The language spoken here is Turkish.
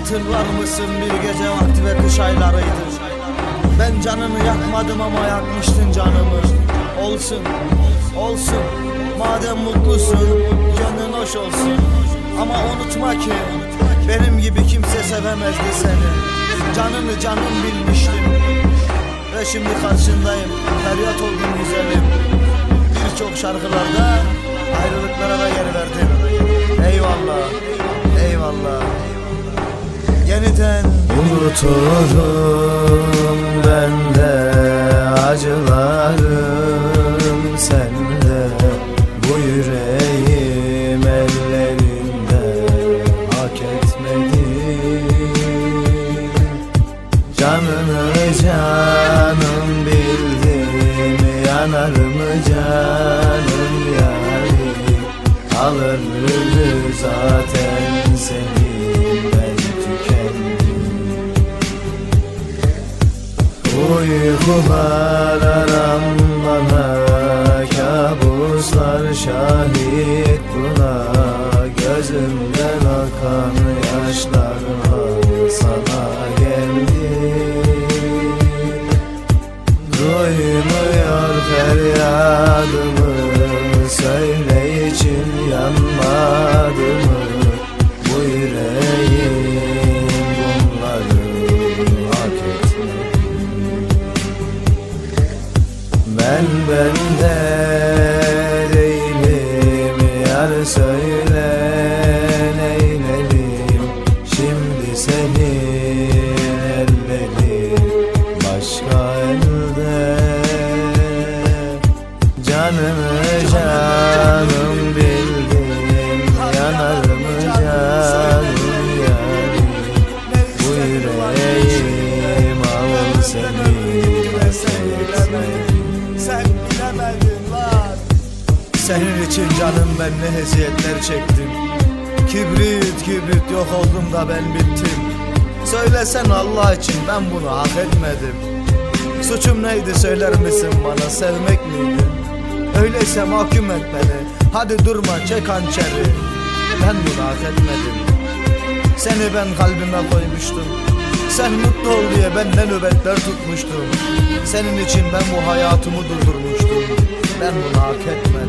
Hatırlar mısın bir gece vakti ve kış aylarıydı? Ben canını yakmadım ama yakmıştın canımı. Olsun, olsun. Madem mutlusun, gönlün hoş olsun. Ama unutma ki Benim gibi kimse sevemezdi seni. Canını canım bilmiştim. Ve şimdi karşındayım. Feryat oldum güzelim. Birçok şarkılarda ayrılıklara da yer verdim Yeniden Unuturum ben de acılarım sende Bu yüreğim ellerinde hak etmedim Canını canım bildim yanar mı canım yarim Alırdı zaten seni Uykular aram bana Kabuslar şahit buna. Gözümden akan yaşlarla sana geldim Duymuyor feryadımı Söyle Ben bende değilim Yar söyle neylerim Şimdi senin ellerin başka elde Canımı canım Senin için canım ben ne eziyetler çektim. Kibrit kibrit yok oldum da ben bittim. Söylesen Allah için ben bunu hak etmedim. Suçum neydi söyler misin bana sevmek miydi Öyleyse mahkum et beni Hadi durma çek hançeri. Ben bunu hak etmedim. Seni ben kalbime koymuştum. Sen mutlu ol diye ben ne nöbetler tutmuştum. Senin için ben bu hayatımı durdurmuştum. Ben bunu Hak etmedim